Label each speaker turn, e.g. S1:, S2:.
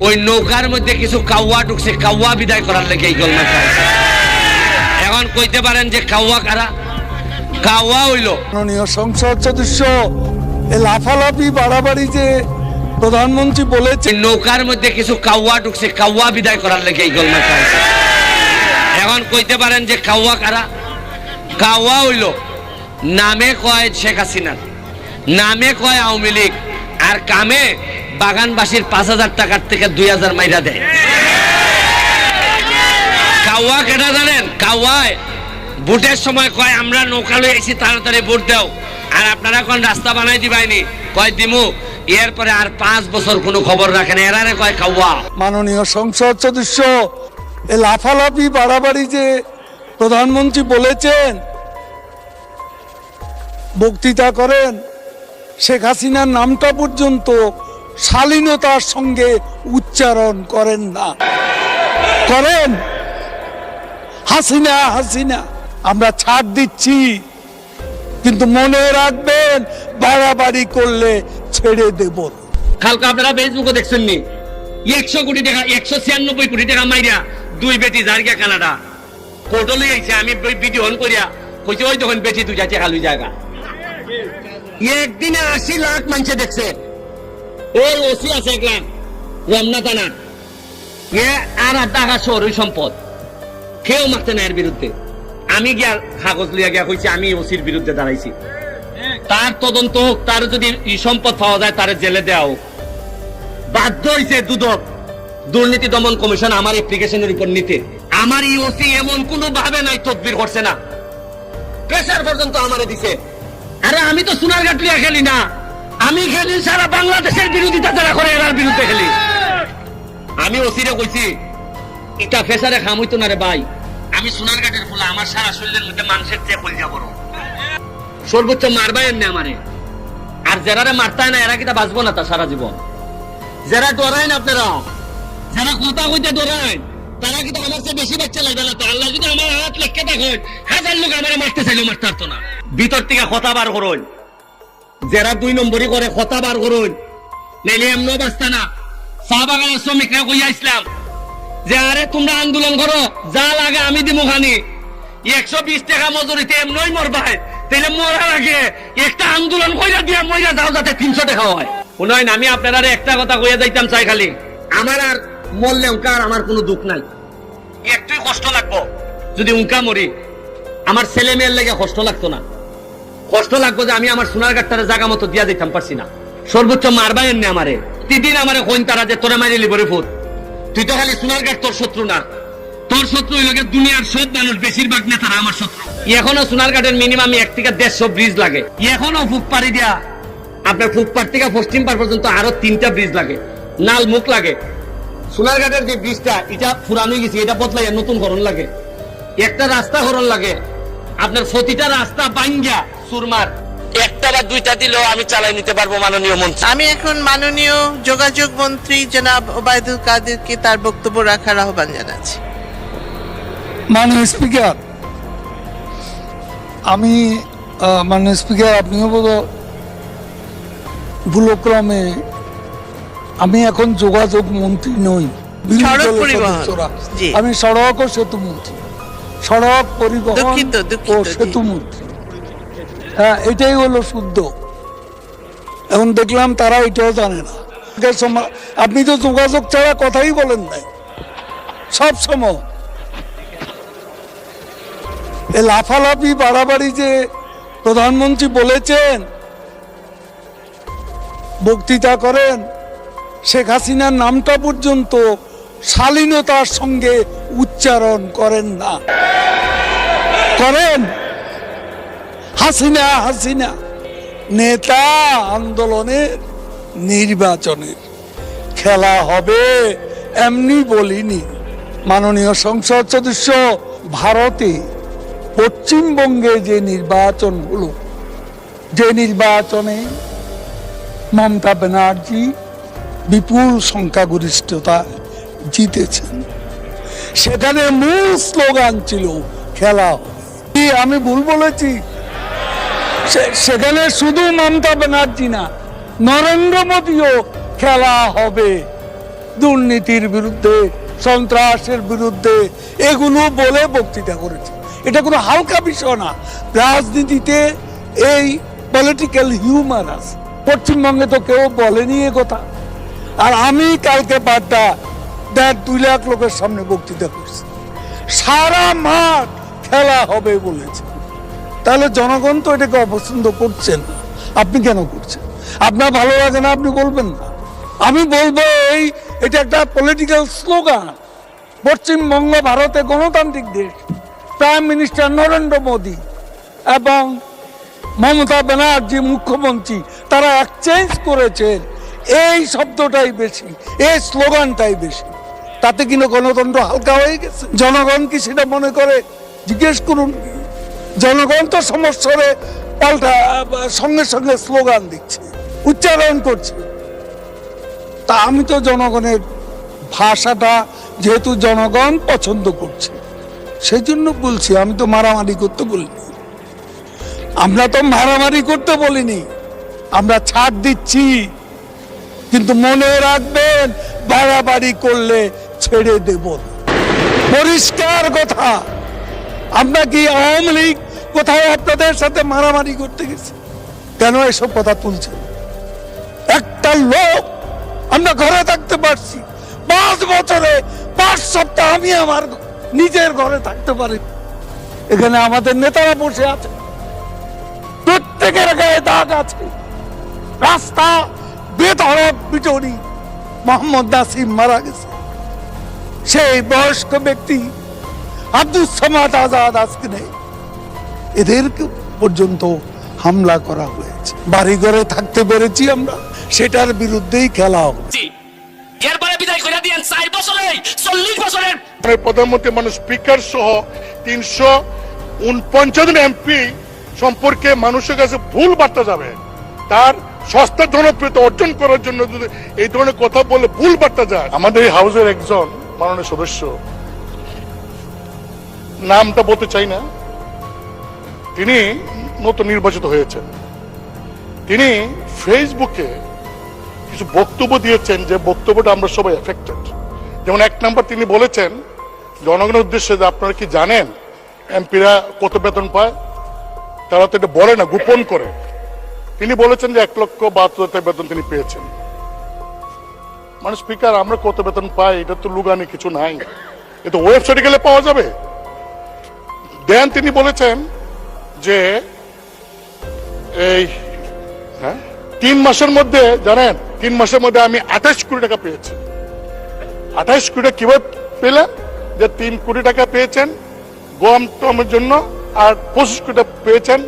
S1: ওই নৌকার মধ্যে কিছু কাউয়া ঢুকছে কাউয়া বিদায় করার লেগে এই চাইছে এখন কইতে পারেন যে কাউয়া কারা? কাউয়া হইল।
S2: সংসদ সদস্য এ লাফালাফি বাড়াবাড়ি যে প্রধানমন্ত্রী বলেছে
S1: নৌকার মধ্যে কিছু কাউয়া ঢুকছে কাউয়া বিদায় করার লেগে এই চাইছে এখন কইতে পারেন যে কাউয়া কারা? কাউয়া হইল নামে কয় শেখ হাসিনার নামে কয় আওয়ামী লীগ আর কামে বাগানবাসীর পাঁচ হাজার টাকার থেকে দুই হাজার মাইরা দেয়। কাওয়া কেটা জানেন? কাওয়ায় ভোটের সময় কয়, আমরা নৌকা লই আইছি তাড়াতাড়ি ভোট দাও। আর আপনারা কোন রাস্তা বানাই দিবাইনি? কয়, দিমু। এরপরে আর পাঁচ বছর কোনো খবর রাখেন এরারে কয় কাওয়া
S2: মাননীয় সংসদ সদস্য, এ লাফালাফি বাড়াবাড়ি যে প্রধানমন্ত্রী বলেছেন, বক্তৃতা করেন, শেখ হাসিনার নামটা পর্যন্ত শালীনতার সঙ্গে উচ্চারণ করেন না। করেন। হাসিনা হাসিনা, আমরা ছাড় দিচ্ছি। কিন্তু মনে রাখবেন, বাড়াবাড়ি করলে ছেড়ে দেব।
S1: কালকে আপনারা ফেসবুকে দেখছেন নি একশো কোটি টাকা, একশো ছিয়ানব্বই কোটি টাকা মাইরা দুই বেটি জার্গা কানাডা। কোর্টে লই আইছে, আমি ভিডিও অন করিয়া কইছে, ওই তখন বেটি দুই যাচ্ছে খালুই জায়গা। একদিনে আশি লাখ মানুষে দেখছে। ওর ওসি আছে একলাম রমনা থানা এ আর টাকা শহর সম্পদ। কেউ মারতে না এর বিরুদ্ধে। আমি গিয়া কাগজ লিয়া গিয়া কইছি, আমি ওসির বিরুদ্ধে দাঁড়াইছি। তার তদন্ত হোক, তার যদি ই সম্পদ পাওয়া যায়, তার জেলে দেওয়া হোক। বাধ্য হয়েছে দুদক, দুর্নীতি দমন কমিশন আমার অ্যাপ্লিকেশনের উপর নিতে। আমার ইওসি এমন কোনো ভাবে নাই, তদবির করছে না। প্রেসার পর্যন্ত আমারে দিছে। আরে আমি তো সোনারঘাট লিয়া খেলি না। আমি খেলি সারা বাংলাদেশের বিরোধিতা যারা করে এরার বিরুদ্ধে খেলি। আমি ওসিরে কইছি, এটা ফেসারে খাম হইতো না রে ভাই। আমি সোনারঘাটের ফুলা আমার সারা শরীরের মধ্যে মাংসের চেয়ে পড়ে যাব সর্বোচ্চ মারবাই এমনি আমারে। আর যারারে মারতায় না, এরা কিটা বাঁচবো না তা সারা জীবন। যারা ডরাইন আপনারা, যারা কথা কইতে ডরাইন তারা কিন্তু আমার চেয়ে বেশি বাচ্চা লাগবে না তো? আল্লাহ যদি আমার হাত লেখকে দেখেন, হাজার লোক আমার মারতে চাইলেও মারতে পারতো না। ভিতর থেকে কথা বার করুন। যারা দুই নম্বরই করে, কথা বার করুন। নাইলে এমনও বাঁচতা না। চা বাগানের শ্রমিকরা কইয়া যে আরে তোমরা আন্দোলন করো, যা লাগে আমি দিব খানি। একশো বিশ টাকা মজুরিতে এমনই মরবাই তাহলে মরার আগে একটা আন্দোলন কইরা দিয়া মইরা যাও যাতে তিনশো টাকা হয়। শুনয় আমি আপনারা একটা কথা কইয়া যাইতাম চাই খালি। আমার আর মরলে উনকা আর আমার কোনো দুঃখ নাই। একটুই কষ্ট লাগবো। যদি উনকা মরি, আমার ছেলে মেয়ের লেগে কষ্ট লাগতো না। কষ্ট লাগবো যে আমি আমার সোনার গাছটারে জায়গা মতো দিয়া দিতাম, পারছি না। সর্বোচ্চ মারবাই এমনি আমারে। প্রতিদিন আমারে কইন তারা যে তোরে মারি লিবরে ফুট তুই তো খালি সোনার গাছ তোর শত্রু না। তোর শত্রু হইল দুনিয়ার সব মানুষ, বেশিরভাগ নেতারা আমার শত্রু। এখনও সোনার মিনিমাম এক থেকে দেড়শো ব্রিজ লাগে। এখনও ফুক পাড়ি দিয়া। আপনার ফুকপাড় থেকে পশ্চিম পাড় পর্যন্ত আরও তিনটা ব্রিজ লাগে। নাল মুখ লাগে। সোনার ঘাটের যে ব্রিজটা এটা পুরানো গেছে, এটা বদলাই নতুন করণ লাগে। একটা রাস্তা করণ লাগে। আপনার প্রতিটা রাস্তা বাঙ্গা সুরমার। একটা বা দুইটা দিলেও আমি চালাই নিতে পারব মাননীয় মন্ত্রী।
S3: আমি এখন মাননীয় যোগাযোগ মন্ত্রী জনাব ওবায়দুল কাদেরকে তার বক্তব্য রাখার আহ্বান জানাচ্ছি।
S2: মাননীয় স্পিকার আমি মাননীয় স্পিকার আপনিও বোধ ভুলক্রমে আমি এখন যোগাযোগ মন্ত্রী নই। আমি সড়ক ও সেতু মন্ত্রী। সড়ক পরিবহন ও সেতু মন্ত্রী। হ্যাঁ এটাই হলো শুদ্ধ। এখন দেখলাম তারা এটাও জানে না। আপনি তো যোগাযোগ ছাড়া কথাই বলেন নাই। সব সময়। লাফালাফি, বাড়াবাড়ি যে প্রধানমন্ত্রী বলেছেন, বক্তৃতা করেন, শেখ হাসিনার নামটা পর্যন্ত শালীনতার সঙ্গে উচ্চারণ করেন না। করেন? হাসিনা হাসিনা। নেতা আন্দোলনের নির্বাচনের খেলা হবে এমনি বলিনি। মাননীয় সংসদ সদস্য, ভারতে পশ্চিমবঙ্গে যে নির্বাচন হলো, যে নির্বাচনে মমতা ব্যানার্জি বিপুল সংখ্যাগরিষ্ঠতা জিতেছেন। সেখানে মূল স্লোগান ছিল, খেলা আমি ভুল বলেছি? সেখানে শুধু মমতা ব্যানার্জি না, নরেন্দ্র মোদীও খেলা হবে। দুর্নীতির বিরুদ্ধে, সন্ত্রাসের বিরুদ্ধে, এগুলো বলে বক্তৃতা করেছে। এটা কোনো হালকা বিষয় না। রাজনীতিতে এই পলিটিক্যাল হিউমার আছে। পশ্চিমবঙ্গে তো কেউ বলেনি এ কথা। আর আমি কালকে বারটা দেড় দুই লাখ লোকের সামনে বক্তৃতা করছি। সারা মাঠ খেলা হবে বলেছে। তাহলে জনগণ তো এটাকে অপছন্দ করছেন। আপনি কেন করছেন? আপনার ভালো লাগে না, আপনি বলবেন না। আমি বলব এই, এটা একটা পলিটিক্যাল স্লোগান পশ্চিমবঙ্গ ভারতে গণতান্ত্রিক দেশ। প্রাইম মিনিস্টার নরেন্দ্র মোদী এবং মমতা ব্যানার্জি মুখ্যমন্ত্রী, তারা এক্সচেঞ্জ করেছেন এই শব্দটাই বেশি, এই স্লোগানটাই বেশি। তাতে কিনা গণতন্ত্র হালকা হয়ে গেছে? জনগণ কি সেটা মনে করে? জিজ্ঞেস করুন। জনগণ তো সমস্যারে পাল্টা, সঙ্গে সঙ্গে স্লোগান দিচ্ছে, উচ্চারণ করছে। তা আমি তো জনগণের ভাষাটা যেহেতু জনগণ পছন্দ করছে, সেই জন্য বলছি, আমি তো মারামারি করতে বলিনি। আমরা তো মারামারি করতে বলিনি, আমরা ছাড় দিচ্ছি, কিন্তু মনে রাখবেন, বাড়াবাড়ি করলে ছেড়ে দেব পরিষ্কার কথা, আমরা কি আওয়ামী লীগ কোথাও আপনাদের সাথে মারামারি করতে গেছে? কেন এসব কথা তুলছেন একটা লোক আমরা ঘরে থাকতে পারছি। পাঁচ বছরে, পাঁচ সপ্তাহ আমি আমার নিজের ঘরে থাকতে পারি। এখানে আমাদের নেতারা বসে আছে। প্রত্যেকের গায়ে দাগ আছে। রাস্তা বেধড়ক পিটনি মোহাম্মদ নাসিম মারা গেছে। সেই বয়স্ক ব্যক্তি আব্দুল সামাদ আজাদ আজকে নেই। এদেরকে পর্যন্ত হামলা করা হয়েছে। বাড়ি ঘরে থাকতে পেরেছি আমরা সেটার বিরুদ্ধেই খেলা হবে।
S1: এরপরে বিদায় করে দিয়েন চার বছরে চল্লিশ বছরের
S4: মানে প্রধানমন্ত্রী মানুষ স্পিকার সহ তিনশো উনপঞ্চাশ জন এমপি সম্পর্কে মানুষের কাছে ভুল বার্তা যাবে। তার সস্তা জনপ্রিয়তা অর্জন করার জন্য যদি এই ধরনের কথা বলে ভুল বার্তা যায়। আমাদের এই হাউসের একজন মাননীয় সদস্য নামটা বলতে চাই না। তিনি নতুন নির্বাচিত হয়েছেন। তিনি ফেসবুকে কিছু বক্তব্য দিয়েছেন যে বক্তব্যটা আমরা সবাই এফেক্টেড যেমন এক নাম্বার তিনি বলেছেন, জনগণের উদ্দেশ্যে যে আপনারা কি জানেন, এমপিরা কত বেতন পায়? তারা তো এটা বলে না, গোপন করে। তিনি বলেছেন যে এক লক্ষ বাহাত্তর হাজার বেতন তিনি পেয়েছেন। মানে স্পিকার আমরা কত বেতন পাই? এটা তো লুগানি, কিছু নাই। এটা ওয়েবসাইটে গেলে পাওয়া যাবে। দেন তিনি বলেছেন যে এই হ্যাঁ? তিন মাসের মধ্যে, জানেন, তিন মাসের মধ্যে আমি আঠাশ কোটি টাকা পেয়েছি। আঠাশ কোটি কীভাবে পেলেন যে তিন কোটি টাকা পেয়েছেন গম টমের জন্য, আর পঁচিশ কোটি পেয়েছেন